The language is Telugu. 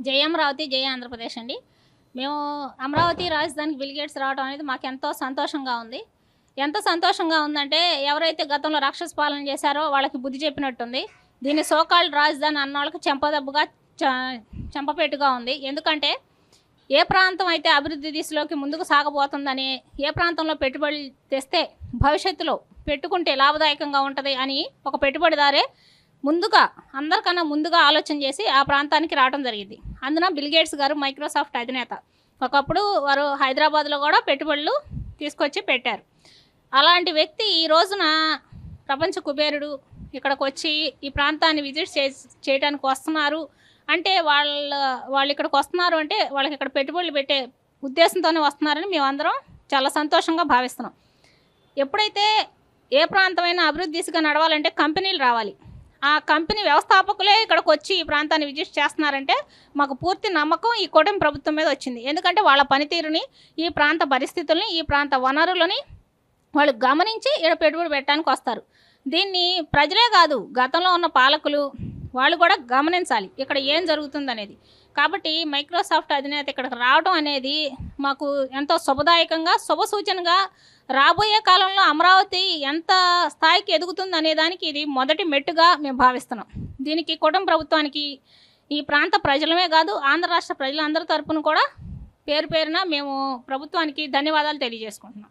జై అమరావతి జయ ఆంధ్రప్రదేశ్ అండి. మేము అమరావతి రాజధానికి బిల్గేట్స్ రావడం అనేది మాకు ఎంతో సంతోషంగా ఉంది. ఎంత సంతోషంగా ఉందంటే ఎవరైతే గతంలో రాక్షస పాలన చేశారో వాళ్ళకి బుద్ధి చెప్పినట్టుంది. దీన్ని సోకాల్డ్ రాజధాని అన్న వాళ్ళకి చెంపదెబ్బగా చ- చెంపపెట్టుగా ఉంది. ఎందుకంటే ఏ ప్రాంతం అయితే అభివృద్ధి దిశలోకి ముందుకు సాగబోతుందని ఏ ప్రాంతంలో పెట్టుబడులు తెస్తే భవిష్యత్తులో పెట్టుకుంటే లాభదాయకంగా ఉంటుంది అని ఒక పెట్టుబడిదారే ముందుగా అందరికన్నా ముందుగా ఆలోచన చేసి ఆ ప్రాంతానికి రావడం జరిగింది. అందున బిల్గేట్స్ గారు మైక్రోసాఫ్ట్ అధినేత. ఒకప్పుడు వారు హైదరాబాద్లో కూడా పెట్టుబడులు తీసుకొచ్చి పెట్టారు. అలాంటి వ్యక్తి ఈ రోజున ప్రపంచ కుబేరుడు ఇక్కడికి వచ్చి ఈ ప్రాంతాన్ని విజిట్ చే చేయడానికి వస్తున్నారు. అంటే వాళ్ళ వాళ్ళు ఇక్కడికి వస్తున్నారు అంటే వాళ్ళకి ఇక్కడ పెట్టుబడులు పెట్టే ఉద్దేశంతోనే వస్తున్నారని మేమందరం చాలా సంతోషంగా భావిస్తున్నాం. ఎప్పుడైతే ఏ ప్రాంతమైనా అభివృద్ధి దిశగా నడవాలంటే కంపెనీలు రావాలి. ఆ కంపెనీ వ్యవస్థాపకులే ఇక్కడికి వచ్చి ఈ ప్రాంతాన్ని విజిట్ చేస్తున్నారంటే మాకు పూర్తి నమ్మకం ఈ కూటమి ప్రభుత్వం మీద వచ్చింది. ఎందుకంటే వాళ్ళ పనితీరుని ఈ ప్రాంత పరిస్థితుల్ని ఈ ప్రాంత వనరులని వాళ్ళు గమనించి ఇక్కడ పెట్టుబడి పెట్టడానికి వస్తారు. దీన్ని ప్రజలే కాదు గతంలో ఉన్న పాలకులు వాళ్ళు కూడా గమనించాలి ఇక్కడ ఏం జరుగుతుంది అనేది కాబట్టి మైక్రోసాఫ్ట్ అధినేత ఇక్కడికి రావడం అనేది మాకు ఎంతో శుభదాయకంగా శుభ సూచనగా రాబోయే కాలంలో అమరావతి ఎంత స్థాయికి ఎదుగుతుంది అనే దానికి ఇది మొదటి మెట్టుగా మేము భావిస్తున్నాం. దీనికి కుటుంబ ప్రభుత్వానికి ఈ ప్రాంత ప్రజలమే కాదు ఆంధ్ర రాష్ట్ర ప్రజలందరి తరపున కూడా పేరు పేరున మేము ప్రభుత్వానికి ధన్యవాదాలు తెలియజేసుకుంటున్నాం.